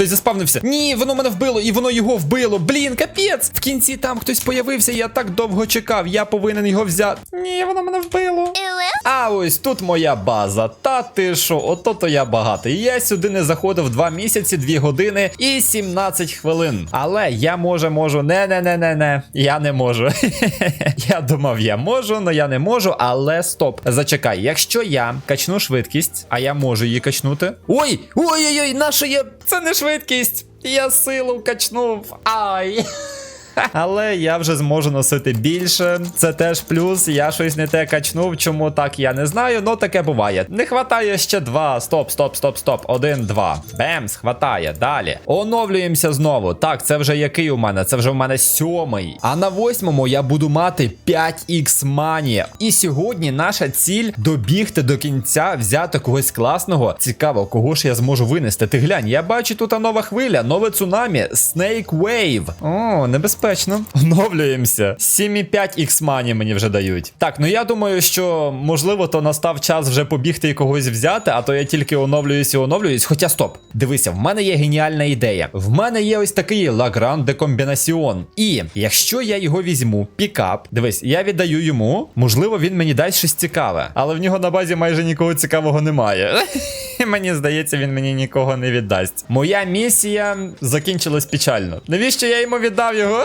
Хтось заспавнився. Ні, воно мене вбило, і воно його вбило. Блін, капець! В кінці там хтось появився, я так довго чекав. Я повинен його взяти. Ні, воно мене вбило. А ось тут моя база. Та ти що, ото то я багатий. Я сюди не заходив 2 місяці, 2 години і 17 хвилин. Але я може можу. Не, не, не, не, не. Я не можу. я думав, я можу, але я не можу. Але стоп. Зачекай, якщо я качну швидкість, а я можу її качнути. Ой! Ой-ой-ой, наша є. Це не швидкість. Я силу качнув. Ай. Але я вже зможу носити більше. Це теж плюс. Я щось не те качнув. Чому так, я не знаю. Ну таке буває. Не хватає ще два. Стоп, стоп, стоп, стоп. Один, два. Бемс, хватає. Далі. Оновлюємося знову. Так, це вже який у мене? Це вже в мене сьомий. А на восьмому я буду мати 5х мані. І сьогодні наша ціль добігти до кінця, взяти когось класного. Цікаво, кого ж я зможу винести. Ти глянь, я бачу тут нова хвиля, нове цунамі, Snake Wave. О, небезпечно. Оновлюємося. 7,5 х мані мені вже дають. Так, ну я думаю, що можливо то настав час вже побігти і когось взяти, а то я тільки оновлююсь і оновлююсь. Хоча стоп, дивися, в мене є геніальна ідея. В мене є ось такий Лагран де комбінаціон. І якщо я його візьму, пікап, дивись, я віддаю йому, можливо, він мені дасть щось цікаве, але в нього на базі майже нікого цікавого немає. Мені здається, він мені нікого не віддасть. Моя місія закінчилась печально. Навіщо я йому віддав його?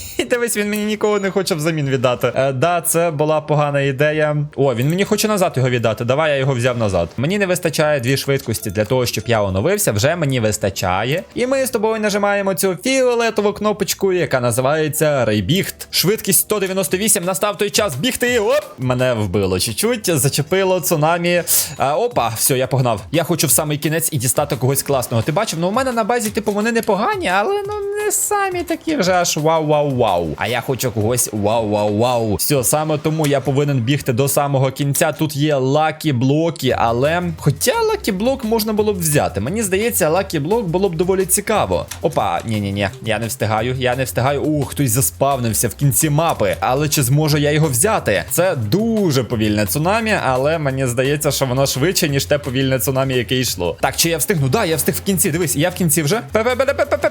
Дивись, він мені нікого не хоче взамін віддати. Е, да, це була погана ідея. О, він мені хоче назад його віддати. Давай я його взяв назад. Мені не вистачає дві швидкості для того, щоб я оновився. Вже мені вистачає. І ми з тобою нажимаємо цю фіолетову кнопочку, яка називається Рейбіхт. Швидкість 198. Настав той час бігти. Оп! Мене вбило чуть-чуть, зачепило цунамі. А, опа, все, я погнав. Я хочу в самий кінець і дістати когось класного. Ти бачив, ну у мене на базі, типу, вони непогані, але ну не самі такі вже аж вау-вау-вау. А я хочу когось вау-вау-вау. Все, саме тому я повинен бігти до самого кінця. Тут є лакі блоки, але. Хоча лакі блок можна було б взяти. Мені здається, лакі блок було б доволі цікаво. Опа, ні-ні-ні, я не встигаю, я не встигаю. Ух, хтось заспавнився в кінці мапи. Але чи зможу я його взяти? Це дуже повільне цунамі, але мені здається, що воно швидше, ніж те повільне цунамі, яке йшло. Так, чи я встигну? Да, я встиг в кінці. Дивись, я в кінці вже. Пе-пе-пе-пе-пе-пе.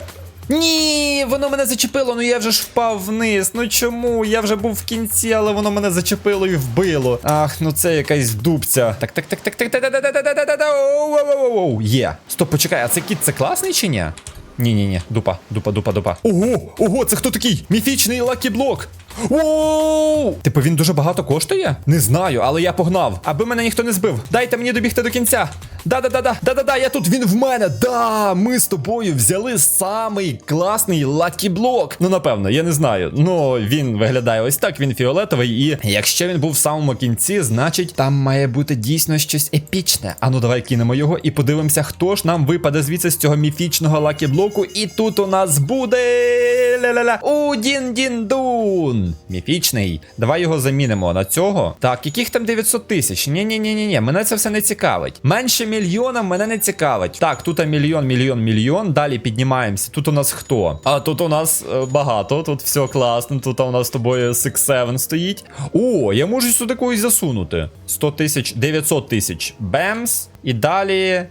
Ні, воно мене зачепило, ну я вже ж впав вниз. Ну чому? Я вже був в кінці, але воно мене зачепило і вбило. Ах, ну це якась дубця. Так, так, так, так, так, так, так, так, так, так, оу. Є. Стоп, почекай, а це кіт це класний чи ні? Ні, ні, ні, дупа, дупа, дупа, дупа. Ого, ого, це хто такий? Міфічний лакі-блок. Оу! Типу він дуже багато коштує? Не знаю, але я погнав. Аби мене ніхто не збив. Дайте мені добігти до кінця. Да-да-да-да, да-да-да, я тут, він в мене. Да, ми з тобою взяли самий класний лакі-блок. Ну, напевно, я не знаю. Ну, він виглядає ось так, він фіолетовий, і якщо він був в самому кінці, значить там має бути дійсно щось епічне. Ану, давай кинемо його і подивимося, хто ж нам випаде звідси з цього міфічного лакі-блоку. І тут у нас буде. Ля-ля-ля. Удін-дін-дун. Міфічний. Давай його замінимо на цього. Так, яких там 900 тисяч? Ні-ні-ні-ні, мене це все не цікавить. Менше мільйона мене не цікавить. Так, тут мільйон, мільйон, мільйон. Далі піднімаємося. Тут у нас хто? А тут у нас е, багато, тут все класно. Тут у нас з тобою 6-7 стоїть. О, я можу сюди когось засунути. 100 тисяч, 900 тисяч. Бемс. І далі.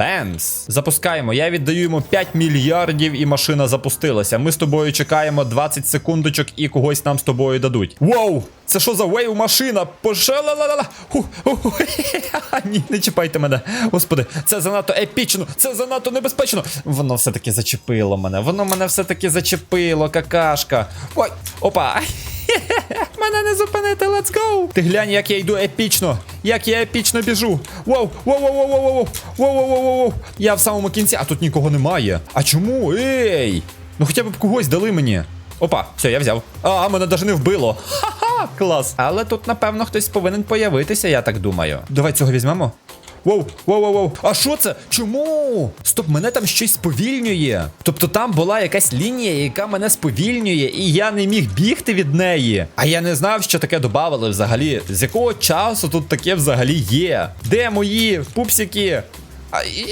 Бемс. Запускаємо. Я віддаю йому 5 мільярдів і машина запустилася. Ми з тобою чекаємо 20 секундочок і когось нам з тобою дадуть. Воу! Це що за вейв машина? Пошалалала. Ні, не чіпайте мене. Господи, це занадто епічно, це занадто небезпечно. Воно все-таки зачепило мене. Воно мене все-таки зачепило, какашка. Ой, опа. Мене не зупинити, let's go! Ти глянь, як я йду епічно. Як я епічно біжу. Воу, воу, воу, воу, воу, воу, воу, воу, воу, воу. Я в самому кінці, а тут нікого немає. А чому? Ей! Ну хоча б когось дали мені. Опа, все, я взяв. А, мене навіть не вбило. Ха-ха, клас. Але тут, напевно, хтось повинен появитися, я так думаю. Давай цього візьмемо. Воу, воу, воу, воу. А що це? Чому? Стоп, мене там щось сповільнює. Тобто там була якась лінія, яка мене сповільнює, і я не міг бігти від неї. А я не знав, що таке додавали взагалі. З якого часу тут таке взагалі є? Де мої пупсики? А, і...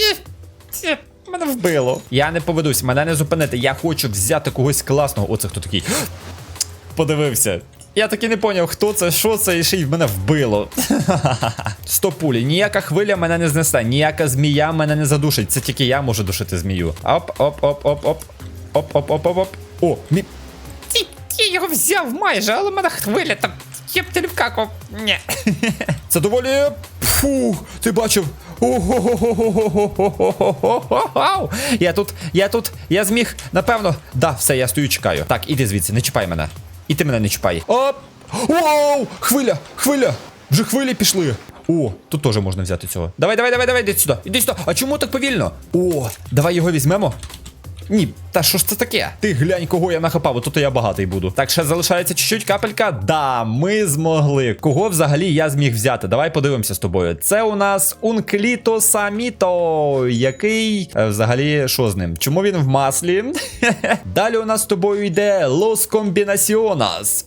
Мене вбило. Я не поведусь, мене не зупинити. Я хочу взяти когось класного. Оце хто такий. Подивився. Я таки не поняв, хто це, що це, і ще й мене вбило. Сто пулі, ніяка хвиля мене не знесе, ніяка змія мене не задушить. Це тільки я можу душити змію. Оп-оп-оп-оп-оп. Оп-оп-оп-оп-оп. О, мі. Я його взяв майже, але мене хвиля там. Я б телевкаку. Це доволі. Фух, ти бачив. Я тут, я тут, я зміг, напевно. Да, все, я стою, чекаю. Так, іди звідси, не чіпай мене. І ти мене не чіпай. Оп! Оу! Хвиля! Хвиля! Вже хвилі пішли. О, тут теж можна взяти цього. Давай, давай, давай, давай, іди сюди. Іди сюди. А чому так повільно? О, давай його візьмемо. Ні, та що ж це таке? Ти глянь, кого я нахапав, то я багатий буду. Так, ще залишається чуть-чуть капелька. Да, ми змогли. Кого взагалі я зміг взяти? Давай подивимося з тобою. Це у нас Ункліто Саміто, який е, взагалі що з ним? Чому він в маслі? Далі у нас з тобою йде Лос Комбінаціонас.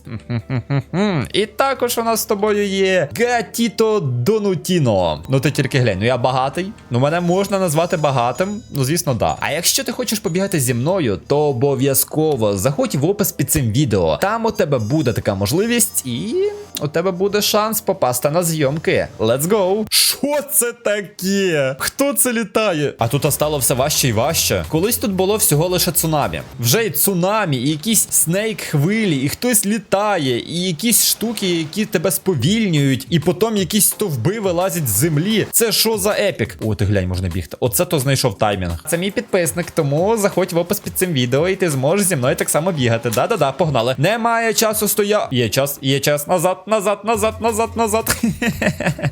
І також у нас з тобою є Гатіто Донутіно. Ну ти тільки глянь, ну я багатий. Ну мене можна назвати багатим. Ну звісно, да. А якщо ти хочеш побігати зі мною, то обов'язково заходь в опис під цим відео. Там у тебе буде така можливість, і у тебе буде шанс попасти на зйомки. Let's go! Що це таке? Хто це літає? А тут стало все важче і важче. Колись тут було всього лише цунамі. Вже і цунамі, і якісь снейк хвилі, і хтось літає, і якісь штуки, які тебе сповільнюють, і потім якісь стовби вилазять з землі. Це що за епік? О, ти глянь, можна бігти. Оце то знайшов таймінг. Це мій підписник, тому заходь в опис під цим відео, і ти зможеш зі мною так само бігати. Да-да-да, погнали. Немає часу стоя. Є час, є час. Назад, назад, назад, назад, назад.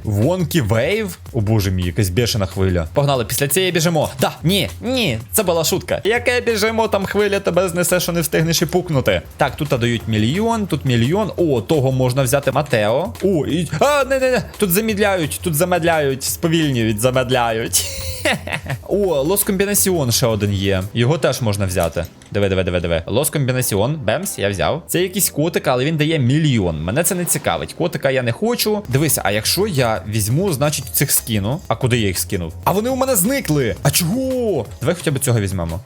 Вонкі вейв? О боже мій, якась бешена хвиля. Погнали, після цієї біжимо. Да, ні, ні, це була шутка. Яке біжимо, там хвиля тебе знесе, що не встигнеш і пукнути. Так, тут дають мільйон, тут мільйон. О, того можна взяти Матео. О, і. А, не, не, не. Тут замідляють, тут замедляють, сповільнюють, замедляють. О, Лос Комбінаціон ще один є. Його теж можна взяти. Диви, диви, диви, диви. Лос Комбінаціон, Бемс, я взяв. Це якийсь котик, але він дає мільйон. Мене це не цікавить. Котика я не хочу. Дивися, а якщо я візьму, значить, цих скину. А куди я їх скинув? А вони у мене зникли. А чого? Давай хоча б цього візьмемо.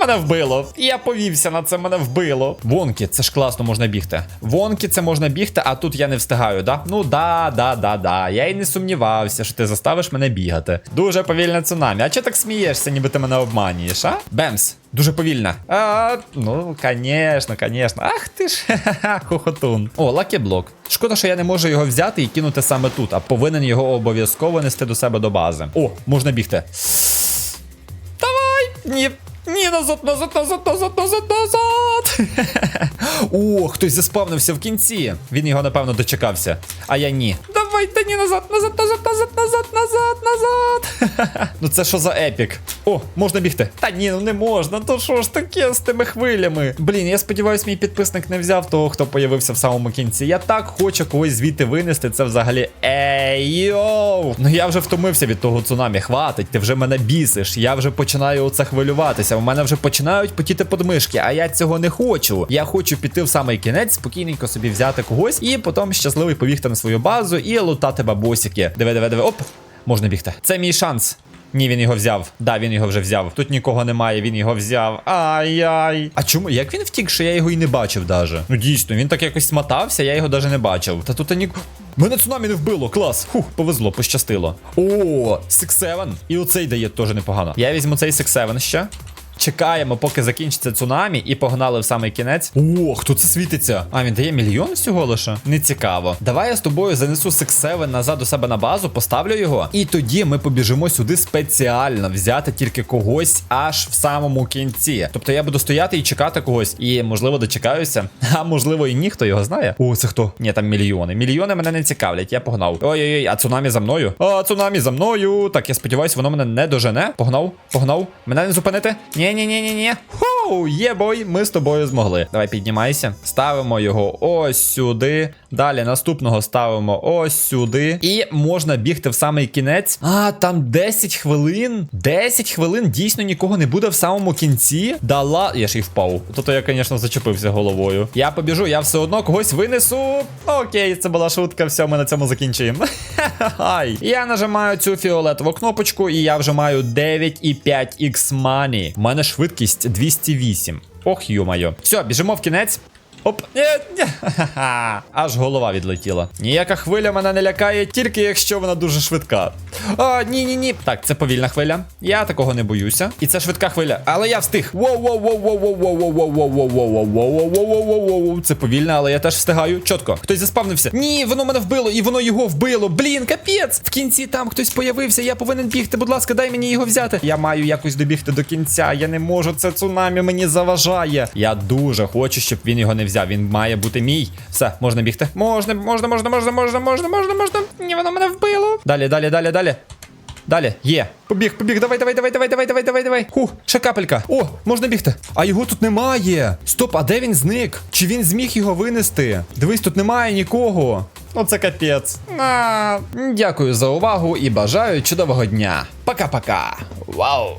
Мене вбило. Я повівся на це, мене вбило. Вонки, це ж класно можна бігти. Вонки, це можна бігти, а тут я не встигаю, да? Ну да, да, да, да. Я й не сумнівався, що ти заставиш мене бігати. Дуже повільне цунамі. А чого так смієшся, ніби ти мене обманюєш, а? Бемс. Дуже повільно. А, ну, конечно, конечно. Ах ти ж, ха-ха, хохотун. О, лакіблок. Шкода, що я не можу його взяти і кинути саме тут, а повинен його обов'язково нести до себе до бази. О, можна бігти. Давай! Ні. Ні, назад, назад, назад, назад, назад, назад. О, хтось заспавнився в кінці. Він його, напевно, дочекався. А я ні. Давай, та ні, назад, назад, назад, назад, назад, назад, назад. ну це що за епік? О, можна бігти. Та ні, ну не можна. То що ж таке з тими хвилями? Блін, я сподіваюся, мій підписник не взяв того, хто появився в самому кінці. Я так хочу когось звідти винести. Це взагалі. Ей, йоу! Ну я вже втомився від того цунамі. Хватить, ти вже мене бісиш. Я вже починаю оце хвилюватися. У мене вже починають потіти подмишки, а я цього не хочу. Я хочу піти в самий кінець, спокійненько собі взяти когось і потім щасливий побігти на свою базу і лутати бабосики. Диви, диви, диви. Оп, можна бігти. Це мій шанс. Ні, він його взяв. Да, він його вже взяв. Тут нікого немає, він його взяв. Ай-яй. А чому? Як він втік, що я його і не бачив даже? Ну дійсно, він так якось смотався, я його даже не бачив. Та тут ні. Мене цунамі не вбило, клас. Фух, повезло, пощастило. О, 6-7. І оцей дає теж непогано. Я візьму цей 6-7 ще. Чекаємо, поки закінчиться цунамі, і погнали в самий кінець. О, хто це світиться? А він дає мільйон всього лише? Не цікаво. Давай я з тобою занесу Seven назад у себе на базу, поставлю його. І тоді ми побіжимо сюди спеціально взяти тільки когось аж в самому кінці. Тобто я буду стояти і чекати когось. І можливо дочекаюся. А можливо, і ніхто його знає. О, це хто? Ні, там мільйони. Мільйони мене не цікавлять. Я погнав. Ой-ой-ой, а цунамі за мною. А цунамі за мною. Так, я сподіваюся, воно мене не дожене. Погнав, погнав. Мене не зупинити? Ні. Ні-ні-ні-ні-ні. Хоу, є бой, ми з тобою змогли. Давай піднімайся. Ставимо його ось сюди. Далі наступного ставимо ось сюди. І можна бігти в самий кінець. А, там 10 хвилин. 10 хвилин дійсно нікого не буде в самому кінці. Дала. Я ж і впав. Тобто я, звісно, зачепився головою. Я побіжу, я все одно когось винесу. Окей, це була шутка. Все, ми на цьому закінчуємо. Ай. Я нажимаю цю фіолетову кнопочку, і я вже маю 9,5 x money. У мене швидкість 208. Ох, йо-майо. Все, біжимо в кінець. Оп. Ні, ні. Аж голова відлетіла. Ніяка хвиля мене не лякає, тільки якщо вона дуже швидка. А, ні, ні, ні. Так, це повільна хвиля. Я такого не боюся. І це швидка хвиля. Але я встиг. Воу, воу, воу, воу, воу, воу, воу, воу, воу, воу, воу, воу, воу, воу, воу, воу, воу, воу. Це повільна, але я теж встигаю. Чітко. Хтось заспавнився. Ні, воно мене вбило, і воно його вбило. Блін, капець. В кінці там хтось появився. Я повинен бігти. Будь ласка, дай мені його взяти. Я маю якось добігти до кінця. Я не можу. Це цунамі мені заважає. Я дуже хочу, щоб він його не взяв. Він має бути мій. Все, можна бігти. Можна, можна, можна, можна, можна, можна, можна, можна. Ні, воно мене вбило. Далі, далі, далі, далі. Далі, є. Побіг, побіг, давай, давай, давай, давай, давай, давай, давай, давай. Ху, ще капелька. О, можна бігти. А його тут немає. Стоп, а де він зник? Чи він зміг його винести? Дивись, тут немає нікого. Оце капець. А, дякую за увагу і бажаю чудового дня. Пока-пока. Вау.